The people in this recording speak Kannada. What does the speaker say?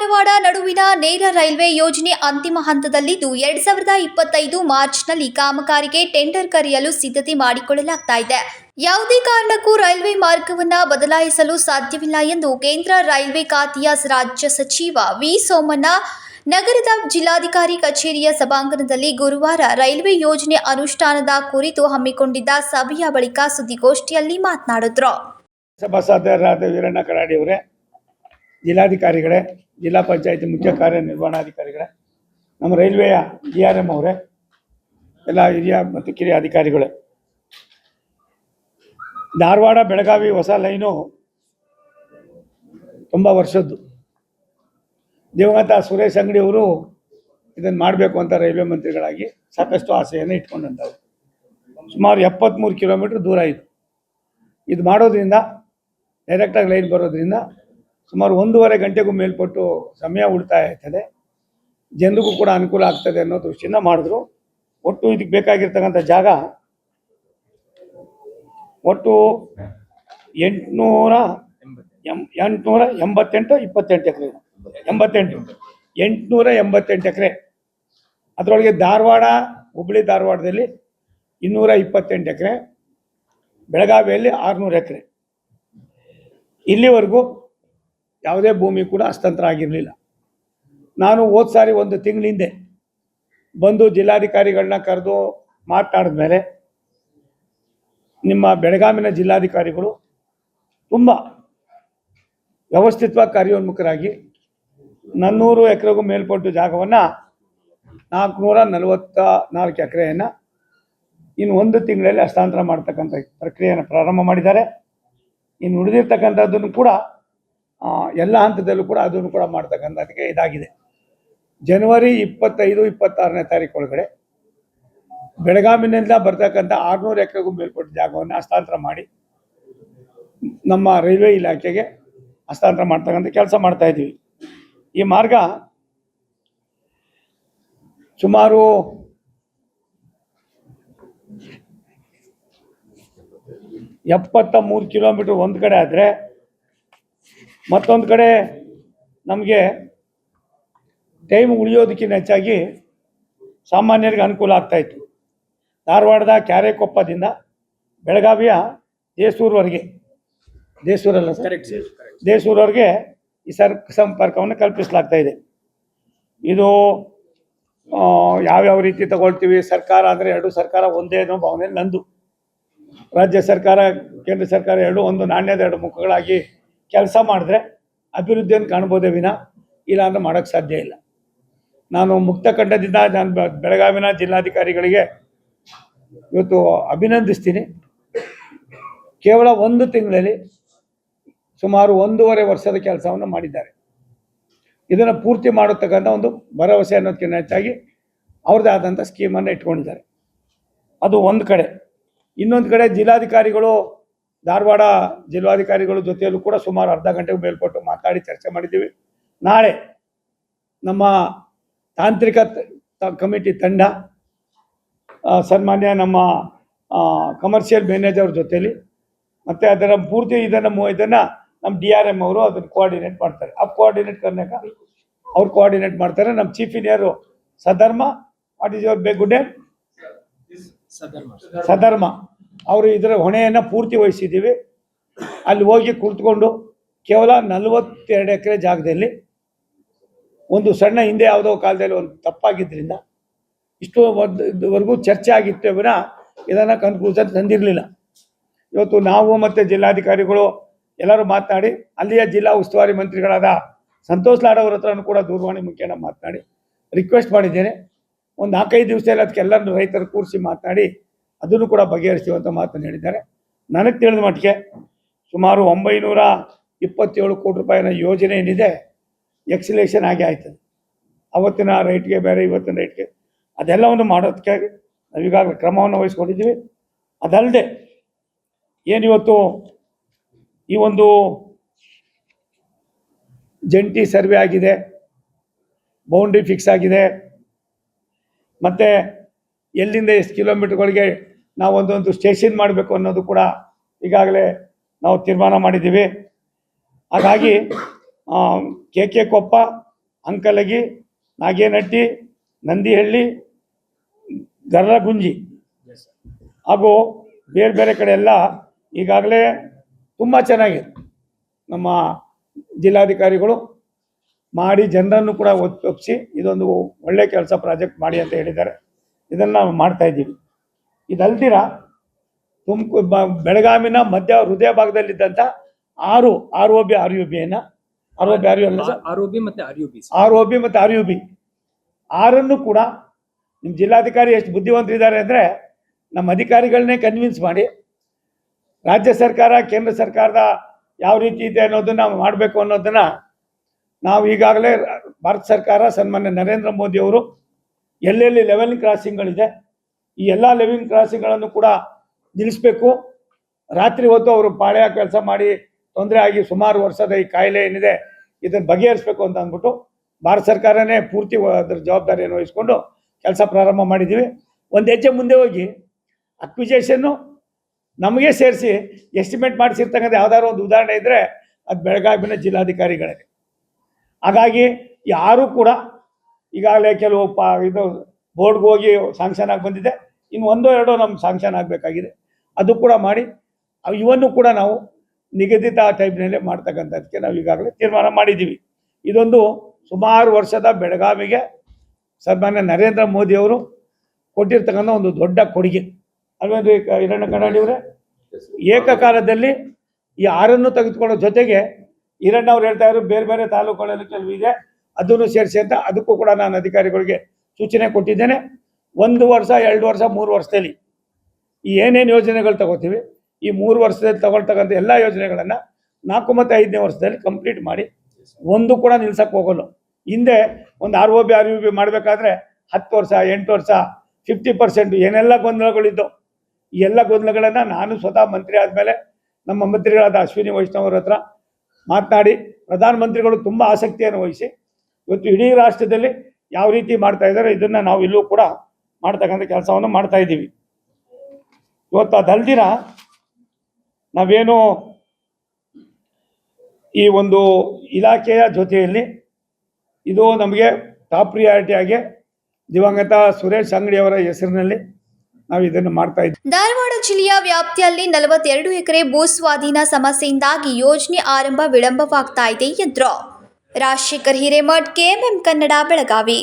ಧಾರವಾಡ ನಡುವಿನ ನೇರ ರೈಲ್ವೆ ಯೋಜನೆ ಅಂತಿಮ ಹಂತದಲ್ಲಿದ್ದು ಎರಡ್ ಸಾವಿರದ ಇಪ್ಪತ್ತೈದು ಮಾರ್ಚ್ನಲ್ಲಿ ಕಾಮಗಾರಿಗೆ ಟೆಂಡರ್ ಕರೆಯಲು ಸಿದ್ಧತೆ ಮಾಡಿಕೊಳ್ಳಲಾಗ್ತಾ ಇದೆ. ಯಾವುದೇ ಕಾರಣಕ್ಕೂ ರೈಲ್ವೆ ಮಾರ್ಗವನ್ನು ಬದಲಾಯಿಸಲು ಸಾಧ್ಯವಿಲ್ಲ ಎಂದು ಕೇಂದ್ರ ರೈಲ್ವೆ ಖಾತೆಯ ರಾಜ್ಯ ಸಚಿವ ವಿ. ಸೋಮಣ್ಣ, ನಗರದ ಜಿಲ್ಲಾಧಿಕಾರಿ ಕಚೇರಿಯ ಸಭಾಂಗಣದಲ್ಲಿ ಗುರುವಾರ ರೈಲ್ವೆ ಯೋಜನೆ ಅನುಷ್ಠಾನದ ಕುರಿತು ಹಮ್ಮಿಕೊಂಡಿದ್ದ ಸಭೆಯ ಬಳಿಕ ಸುದ್ದಿಗೋಷ್ಠಿಯಲ್ಲಿ ಮಾತನಾಡಿದ್ರು. ಜಿಲ್ಲಾಧಿಕಾರಿಗಳೇ, ಜಿಲ್ಲಾ ಪಂಚಾಯತಿ ಮುಖ್ಯ ಕಾರ್ಯನಿರ್ವಹಣಾಧಿಕಾರಿಗಳೇ, ನಮ್ಮ ರೈಲ್ವೆಯ ಜಿ ಆರ್ ಎಂ ಅವರೇ, ಎಲ್ಲ ಹಿರಿಯ ಮತ್ತು ಕಿರಿಯ ಅಧಿಕಾರಿಗಳೇ. ಧಾರವಾಡ ಬೆಳಗಾವಿ ಹೊಸ ಲೈನು ತುಂಬ ವರ್ಷದ್ದು. ದಿವಂಗತ ಸುರೇಶ್ ಅಂಗಡಿ ಅವರು ಇದನ್ನು ಮಾಡಬೇಕು ಅಂತ ರೈಲ್ವೆ ಮಂತ್ರಿಗಳಾಗಿ ಸಾಕಷ್ಟು ಆಸೆಯನ್ನು ಇಟ್ಕೊಂಡಂಥವ್ರು ಸುಮಾರು ಎಪ್ಪತ್ತ್ಮೂರು ಕಿಲೋಮೀಟ್ರ್ ದೂರ ಇದು. ಇದು ಮಾಡೋದ್ರಿಂದ ಡೈರೆಕ್ಟಾಗಿ ಲೈನ್ ಬರೋದ್ರಿಂದ ಸುಮಾರು ಒಂದೂವರೆ ಗಂಟೆಗೂ ಮೇಲ್ಪಟ್ಟು ಸಮಯ ಉಳಿತಾಯ ಆಗ್ತದೆ ಜನರಿಗೂ ಕೂಡ ಅನುಕೂಲ ಆಗ್ತದೆ ಅನ್ನೋ ದೃಷ್ಟಿಯಿಂದ ಮಾಡಿದ್ರು. ಒಟ್ಟು ಇದಕ್ಕೆ ಬೇಕಾಗಿರ್ತಕ್ಕಂಥ ಜಾಗ ಒಟ್ಟು ಎಂಟುನೂರ ಎಂಟುನೂರ ಎಂಬತ್ತೆಂಟು ಇಪ್ಪತ್ತೆಂಟು ಎಕರೆ. ಎಂಬತ್ತೆಂಟು. ಎಂಟುನೂರ ಎಂಬತ್ತೆಂಟು ಎಕರೆ. ಅದರೊಳಗೆ ಧಾರವಾಡ ಹುಬ್ಬಳ್ಳಿ ಧಾರವಾಡದಲ್ಲಿ ಇನ್ನೂರ ಇಪ್ಪತ್ತೆಂಟು ಎಕರೆ. ಬೆಳಗಾವಿಯಲ್ಲಿ ಆರುನೂರು ಎಕರೆ. ಇಲ್ಲಿವರೆಗೂ ಯಾವುದೇ ಭೂಮಿ ಕೂಡ ಹಸ್ತಾಂತರ ಆಗಿರಲಿಲ್ಲ. ನಾನು ಹೋದ ಸಾರಿ ಒಂದು ತಿಂಗಳಿಂದೆ ಬಂದು ಜಿಲ್ಲಾಧಿಕಾರಿಗಳನ್ನ ಕರೆದು ಮಾತನಾಡಿದ ಮೇಲೆ ನಿಮ್ಮ ಬೆಳಗಾವಿನ ಜಿಲ್ಲಾಧಿಕಾರಿಗಳು ತುಂಬ ವ್ಯವಸ್ಥಿತವಾಗಿ ಕಾರ್ಯೋನ್ಮುಖರಾಗಿ ನನ್ನೂರು ಎಕರೆಗೂ ಮೇಲ್ಪಟ್ಟು ಜಾಗವನ್ನು ನಾಲ್ಕುನೂರ ನಲವತ್ತ ನಾಲ್ಕು ಎಕರೆಯನ್ನು ಇನ್ನು ಒಂದು ತಿಂಗಳಲ್ಲಿ ಹಸ್ತಾಂತರ ಮಾಡ್ತಕ್ಕಂಥ ಪ್ರಕ್ರಿಯೆಯನ್ನು ಪ್ರಾರಂಭ ಮಾಡಿದ್ದಾರೆ. ಇನ್ನು ಉಳಿದಿರ್ತಕ್ಕಂಥದ್ದನ್ನು ಕೂಡ ಎಲ್ಲ ಹಂತದಲ್ಲೂ ಕೂಡ ಅದನ್ನು ಕೂಡ ಮಾಡ್ತಕ್ಕಂಥದ್ದಕ್ಕೆ ಇದಾಗಿದೆ. ಜನವರಿ ಇಪ್ಪತ್ತೈದು, ಇಪ್ಪತ್ತಾರನೇ ತಾರೀಕು ಒಳಗಡೆ ಬೆಳಗಾವಿನಿಂದ ಬರ್ತಕ್ಕಂಥ ಆರುನೂರು ಎಕರೆಗೂ ಮೇಲ್ಪಟ್ಟ ಜಾಗವನ್ನು ಹಸ್ತಾಂತರ ಮಾಡಿ ನಮ್ಮ ರೈಲ್ವೆ ಇಲಾಖೆಗೆ ಹಸ್ತಾಂತರ ಮಾಡ್ತಕ್ಕಂಥ ಕೆಲಸ ಮಾಡ್ತಾ ಇದ್ದೀವಿ. ಈ ಮಾರ್ಗ ಸುಮಾರು ಎಪ್ಪತ್ತ ಮೂರು ಕಿಲೋಮೀಟರ್ ಒಂದು ಕಡೆ ಆದರೆ ಮತ್ತೊಂದು ಕಡೆ ನಮಗೆ ಟೈಮ್ ಉಳಿಯೋದಕ್ಕಿಂತ ಹೆಚ್ಚಾಗಿ ಸಾಮಾನ್ಯರಿಗೆ ಅನುಕೂಲ ಆಗ್ತಾಯಿತ್ತು ಧಾರವಾಡದ ಕ್ಯಾರೆಕೊಪ್ಪದಿಂದ ಬೆಳಗಾವಿಯ ದೇಸೂರವರೆಗೆ. ದೇಸೂರಲ್ಲ ಸರ್? ದೇಸೂರವರೆಗೆ ಈ ಸರ್ ಸಂಪರ್ಕವನ್ನು ಕಲ್ಪಿಸಲಾಗ್ತಾ ಇದೆ. ಇದು ಯಾವ್ಯಾವ ರೀತಿ ತಗೊಳ್ತೀವಿ ಸರ್ಕಾರ ಅಂದರೆ ಎರಡು ಸರ್ಕಾರ ಒಂದೇ ಅನ್ನೋ ಭಾವನೆ ನಂದು. ರಾಜ್ಯ ಸರ್ಕಾರ ಕೇಂದ್ರ ಸರ್ಕಾರ ಎರಡು ಒಂದು ನಾಣ್ಯದ ಎರಡು ಮುಖಗಳಾಗಿ ಕೆಲಸ ಮಾಡಿದ್ರೆ ಅಭಿವೃದ್ಧಿಯನ್ನು ಕಾಣ್ಬೋದೇ ವಿನ ಇಲ್ಲ ಅಂದ್ರೆ ಮಾಡೋಕ್ಕೆ ಸಾಧ್ಯ ಇಲ್ಲ. ನಾನು ಮುಕ್ತ ಖಂಡದಿಂದ ನಾನು ಬೆಳಗಾವಿನ ಜಿಲ್ಲಾಧಿಕಾರಿಗಳಿಗೆ ಇವತ್ತು ಅಭಿನಂದಿಸ್ತೀನಿ. ಕೇವಲ ಒಂದು ತಿಂಗಳಲ್ಲಿ ಸುಮಾರು ಒಂದೂವರೆ ವರ್ಷದ ಕೆಲಸವನ್ನು ಮಾಡಿದ್ದಾರೆ. ಇದನ್ನು ಪೂರ್ತಿ ಮಾಡತಕ್ಕಂಥ ಒಂದು ಭರವಸೆ ಅನ್ನೋದಕ್ಕಿಂತ ಹೆಚ್ಚಾಗಿ ಅವ್ರದ್ದೇ ಆದಂಥ ಸ್ಕೀಮನ್ನು ಇಟ್ಕೊಂಡಿದ್ದಾರೆ. ಅದು ಒಂದು ಕಡೆ. ಇನ್ನೊಂದು ಕಡೆ ಜಿಲ್ಲಾಧಿಕಾರಿಗಳು ಧಾರವಾಡ ಜಿಲ್ಲಾಧಿಕಾರಿಗಳ ಜೊತೆಯಲ್ಲೂ ಕೂಡ ಸುಮಾರು ಅರ್ಧ ಗಂಟೆಗೆ ಮೇಲ್ಪಟ್ಟು ಮಾತಾಡಿ ಚರ್ಚೆ ಮಾಡಿದ್ದೀವಿ. ನಾಳೆ ನಮ್ಮ ತಾಂತ್ರಿಕ ಕಮಿಟಿ ತಂಡ ಸನ್ಮಾನ್ಯ ನಮ್ಮ ಕಮರ್ಷಿಯಲ್ ಮ್ಯಾನೇಜರ್ ಜೊತೆಯಲ್ಲಿ ಮತ್ತು ಅದರ ಪೂರ್ತಿ ಇದನ್ನು ಇದನ್ನು ನಮ್ಮ ಡಿ ಆರ್ ಎಂ ಅವರು ಅದನ್ನು ಕೋಆರ್ಡಿನೇಟ್ ಮಾಡ್ತಾರೆ. ಆ ಕೋಆರ್ಡಿನೇಟ್ ಕರ್ನಾಕ ಅವ್ರು ಕೋಆರ್ಡಿನೇಟ್ ಮಾಡ್ತಾರೆ. ನಮ್ಮ chief engineer Sadharma what is your ಬೇ ಗುಡ್ ನೇಮ್ ಸಧರ್ಮ. ಅವರು ಇದರ ಹೊಣೆಯನ್ನು ಪೂರ್ತಿ ವಹಿಸಿದ್ದೀವಿ. ಅಲ್ಲಿ ಹೋಗಿ ಕುಳಿತುಕೊಂಡು ಕೇವಲ ನಲವತ್ತೆರಡು ಎಕರೆ ಜಾಗದಲ್ಲಿ ಒಂದು ಸಣ್ಣ ಹಿಂದೆ ಯಾವುದೋ ಕಾಲದಲ್ಲಿ ಒಂದು ತಪ್ಪಾಗಿದ್ದರಿಂದ ಇಷ್ಟು ವರೆಗೂ ಚರ್ಚೆ ಆಗಿತ್ತು ವಿನ ಇದನ್ನು ಕನ್ಕ್ಲೂಷನ್ ತಂದಿರಲಿಲ್ಲ. ಇವತ್ತು ನಾವು ಮತ್ತು ಜಿಲ್ಲಾಧಿಕಾರಿಗಳು ಎಲ್ಲರೂ ಮಾತನಾಡಿ ಅಲ್ಲಿಯ ಜಿಲ್ಲಾ ಉಸ್ತುವಾರಿ ಮಂತ್ರಿಗಳಾದ ಸಂತೋಷ್ ಲಾಡ್ ಅವ್ರ ಹತ್ರನೂ ಕೂಡ ದೂರವಾಣಿ ಮುಖೇನ ಮಾತನಾಡಿ ರಿಕ್ವೆಸ್ಟ್ ಮಾಡಿದ್ದೇನೆ. ಒಂದು ನಾಲ್ಕೈದು ದಿವಸದಲ್ಲಿ ಅದಕ್ಕೆ ಎಲ್ಲರನ್ನು ರೈತರು ಕೂರಿಸಿ ಮಾತನಾಡಿ ಅದನ್ನು ಕೂಡ ಬಗೆಹರಿಸ್ತೀವಿ ಅಂತ ಮಾತನ್ನು ಹೇಳಿದ್ದಾರೆ. ನನಗೆ ತಿಳಿದ ಮಟ್ಟಿಗೆ ಸುಮಾರು ಒಂಬೈನೂರ ಇಪ್ಪತ್ತೇಳು ಕೋಟಿ ರೂಪಾಯಿನ ಯೋಜನೆ ಏನಿದೆ, ಎಕ್ಸಿಲೇಷನ್ ಆಗಿ ಆಯ್ತದೆ. ಅವತ್ತಿನ ರೈಟ್ಗೆ ಬೇರೆ, ಇವತ್ತಿನ ರೈಟ್ಗೆ ಅದೆಲ್ಲವನ್ನು ಮಾಡೋದಕ್ಕೆ ನಾವೀಗಾಗಲೇ ಕ್ರಮವನ್ನು ವಹಿಸ್ಕೊಂಡಿದ್ದೀವಿ. ಅದಲ್ಲದೆ ಏನಿವತ್ತು ಈ ಒಂದು ಜಂಟಿ ಸರ್ವೆ ಆಗಿದೆ ಬೌಂಡ್ರಿ ಫಿಕ್ಸ್ ಆಗಿದೆ. ಮತ್ತು ಎಲ್ಲಿಂದ ಎಷ್ಟು ಕಿಲೋಮೀಟರ್ಗಳಿಗೆ ನಾವು ಒಂದೊಂದು ಸ್ಟೇಷನ್ ಮಾಡಬೇಕು ಅನ್ನೋದು ಕೂಡ ಈಗಾಗಲೇ ನಾವು ತೀರ್ಮಾನ ಮಾಡಿದ್ದೀವಿ. ಹಾಗಾಗಿ ಕೆ ಕೆ ಕೊಪ್ಪ ಅಂಕಲಗಿ ನಾಗೇನಟ್ಟಿ ನಂದಿಹಳ್ಳಿ ಗರ್ರಗುಂಜಿ ಹಾಗೂ ಬೇರೆ ಬೇರೆ ಕಡೆ ಎಲ್ಲ ಈಗಾಗಲೇ ತುಂಬ ಚೆನ್ನಾಗಿದೆ. ನಮ್ಮ ಜಿಲ್ಲಾಧಿಕಾರಿಗಳು ಮಾಡಿ ಜನರನ್ನು ಕೂಡ ಒಪ್ಪಿಸಿ ಇದೊಂದು ಒಳ್ಳೆ ಕೆಲಸ ಪ್ರಾಜೆಕ್ಟ್ ಮಾಡಿ ಅಂತ ಹೇಳಿದ್ದಾರೆ. ಇದನ್ನು ನಾವು ಮಾಡ್ತಾ ಇದ್ದೀವಿ. ಇದಲ್ದಿರ ತುಮಕೂರು ಬೆಳಗಾವಿನ ಮಧ್ಯ ಹೃದಯ ಭಾಗದಲ್ಲಿದ್ದಂಥ ಆರು R O B R U ಬಿಯನ್ನು R O B R U ಅಲ್ಲ ಆರ್ ಓ ಬಿ ಮತ್ತೆ R U B R O B ಮತ್ತು ಆರ್ ಯು ಬಿ. ಆರನ್ನು ಕೂಡ ನಿಮ್ಮ ಜಿಲ್ಲಾಧಿಕಾರಿ ಎಷ್ಟು ಬುದ್ಧಿವಂತರಿದ್ದಾರೆ ಅಂದರೆ ನಮ್ಮ ಅಧಿಕಾರಿಗಳನ್ನೇ ಕನ್ವಿನ್ಸ್ ಮಾಡಿ ರಾಜ್ಯ ಸರ್ಕಾರ ಕೇಂದ್ರ ಸರ್ಕಾರದ ಯಾವ ರೀತಿ ಇದೆ ಅನ್ನೋದನ್ನ ಮಾಡಬೇಕು ಅನ್ನೋದನ್ನ ನಾವು ಈಗಾಗಲೇ ಭಾರತ ಸರ್ಕಾರ ಸನ್ಮಾನ್ಯ ನರೇಂದ್ರ ಮೋದಿ ಅವರು ಎಲ್ಲೆಲ್ಲಿ ಲೆವೆಲ್ ಕ್ರಾಸಿಂಗ್ಗಳಿದೆ ಈ ಎಲ್ಲ ಲೆವಿಂಗ್ ಕ್ರಾಸಿಂಗ್ಗಳನ್ನು ಕೂಡ ನಿಲ್ಲಿಸಬೇಕು. ರಾತ್ರಿ ಹೊತ್ತು ಅವರು ಪಾಳೆಯ ಕೆಲಸ ಮಾಡಿ ತೊಂದರೆ ಆಗಿ ಸುಮಾರು ವರ್ಷದ ಈ ಕಾಯಿಲೆ ಏನಿದೆ ಇದನ್ನು ಬಗೆಹರಿಸಬೇಕು ಅಂತ ಅಂದ್ಬಿಟ್ಟು ಭಾರತ ಸರ್ಕಾರನೇ ಪೂರ್ತಿ ಅದರ ಜವಾಬ್ದಾರಿಯನ್ನು ವಹಿಸ್ಕೊಂಡು ಕೆಲಸ ಪ್ರಾರಂಭ ಮಾಡಿದ್ದೀವಿ. ಒಂದು ಹೆಜ್ಜೆ ಮುಂದೆ ಹೋಗಿ ಅಕ್ವಿಜೇಷನ್ನು ನಮಗೆ ಸೇರಿಸಿ ಎಸ್ಟಿಮೇಟ್ ಮಾಡಿಸಿರ್ತಕ್ಕಂಥ ಯಾವ್ದಾದ್ರು ಒಂದು ಉದಾಹರಣೆ ಇದ್ದರೆ ಅದು ಬೆಳಗಾವಿನ ಜಿಲ್ಲಾಧಿಕಾರಿಗಳಿಗೆ. ಹಾಗಾಗಿ ಯಾರೂ ಕೂಡ ಈಗಾಗಲೇ ಕೆಲವು ಪ ಇದು ಬೋರ್ಡ್ಗೆ ಹೋಗಿ ಸಾಂಕ್ಷನ್ ಆಗಿ ಬಂದಿದೆ. ಇನ್ನು ಒಂದೋ ಎರಡೋ ನಮ್ಮ ಸಾಂಕ್ಷನ್ ಆಗಬೇಕಾಗಿದೆ. ಅದು ಕೂಡ ಮಾಡಿ ಇವನ್ನು ಕೂಡ ನಾವು ನಿಗದಿತ ಟೈಮ್ನಲ್ಲೇ ಮಾಡ್ತಕ್ಕಂಥದ್ದಕ್ಕೆ ನಾವು ಈಗಾಗಲೇ ತೀರ್ಮಾನ ಮಾಡಿದ್ದೀವಿ. ಇದೊಂದು ಸುಮಾರು ವರ್ಷದ ಬೆಳಗಾವಿಗೆ ಸನ್ಮಾನ್ಯ ನರೇಂದ್ರ ಮೋದಿಯವರು ಕೊಟ್ಟಿರ್ತಕ್ಕಂಥ ಒಂದು ದೊಡ್ಡ ಕೊಡುಗೆ. ಅಲ್ವೇನ್ರಿ ಹಿರಣ್ಯ ಕನ್ನಡಿಯವರೇ ಏಕಕಾಲದಲ್ಲಿ ಈ ಆರನ್ನು ತೆಗೆದುಕೊಳ್ಳೋ ಜೊತೆಗೆ ಹಿರಣ್ಣ ಅವ್ರು ಹೇಳ್ತಾ ಇದ್ರು, ಬೇರೆ ಬೇರೆ ತಾಲೂಕುಗಳಲ್ಲಿ ಕೆಲವು ಇದೆ, ಅದನ್ನು ಸೇರಿಸಿ ಅಂತ. ಅದಕ್ಕೂ ಕೂಡ ನಾನು ಅಧಿಕಾರಿಗಳಿಗೆ ಸೂಚನೆ ಕೊಟ್ಟಿದ್ದೇನೆ, ಒಂದು ವರ್ಷ, ಎರಡು ವರ್ಷ, ಮೂರು ವರ್ಷದಲ್ಲಿ ಈ ಏನೇನು ಯೋಜನೆಗಳು ತಗೋತೀವಿ, ಈ ಮೂರು ವರ್ಷದಲ್ಲಿ ತಗೊಳ್ತಕ್ಕಂಥ ಎಲ್ಲ ಯೋಜನೆಗಳನ್ನು ನಾಲ್ಕು ಮತ್ತು ಐದನೇ ವರ್ಷದಲ್ಲಿ ಕಂಪ್ಲೀಟ್ ಮಾಡಿ ಒಂದು ಕೂಡ ನಿಲ್ಸಕ್ಕೆ ಹೋಗಲ್ಲ. ಹಿಂದೆ ಒಂದು R O B R U B ಮಾಡಬೇಕಾದ್ರೆ ಹತ್ತು ವರ್ಷ, ಎಂಟು ವರ್ಷ ಫಿಫ್ಟಿ ಪರ್ಸೆಂಟ್ ಏನೆಲ್ಲ ಗೊಂದಲಗಳಿದ್ದು ಈ ಎಲ್ಲ ಗೊಂದಲಗಳನ್ನು ನಾನು ಸ್ವತಃ ಮಂತ್ರಿ ಆದಮೇಲೆ ನಮ್ಮ ಮಂತ್ರಿಗಳಾದ ಅಶ್ವಿನಿ ವೈಷ್ಣವರ ಹತ್ರ ಮಾತನಾಡಿ, ಪ್ರಧಾನಮಂತ್ರಿಗಳು ತುಂಬ ಆಸಕ್ತಿಯನ್ನು ವಹಿಸಿ, ಇವತ್ತು ಇಡೀ ರಾಷ್ಟ್ರದಲ್ಲಿ ಯಾವ ರೀತಿ ಮಾಡ್ತಾ ಇದ್ದಾರೆ, ಇದನ್ನ ನಾವು ಇಲ್ಲೂ ಕೂಡ ಮಾಡ್ತಕ್ಕಂಥ ಕೆಲಸವನ್ನು ಮಾಡ್ತಾ ಇದ್ದೀವಿ. ಇವತ್ತು ಅದಲ್ದಿರ ನಾವೇನು ಈ ಒಂದು ಇಲಾಖೆಯ ಜೊತೆಯಲ್ಲಿ ಇದು ನಮಗೆ ಟಾಪ್ ಪ್ರಿಯಾರಿಟಿ ಆಗಿ ದಿವಂಗತ ಸುರೇಶ್ ಅಂಗಡಿಯವರ ಹೆಸರಿನಲ್ಲಿ ನಾವು ಇದನ್ನು ಮಾಡ್ತಾ ಇದ್ದೀವಿ. ಧಾರವಾಡ ಜಿಲ್ಲೆಯ ವ್ಯಾಪ್ತಿಯಲ್ಲಿ ನಲವತ್ತೆರಡು ಎಕರೆ ಭೂ ಸ್ವಾಧೀನ ಸಮಸ್ಯೆಯಿಂದಾಗಿ ಯೋಜನೆ ಆರಂಭ ವಿಳಂಬವಾಗ್ತಾ ಇದೆ, ಎಂದರು ರಾಜಶೇಖರ್ ಹಿರೇಮಠ್ ಕೆಎಂಎಂ ಕನ್ನಡ ಬೆಳಗಾವಿ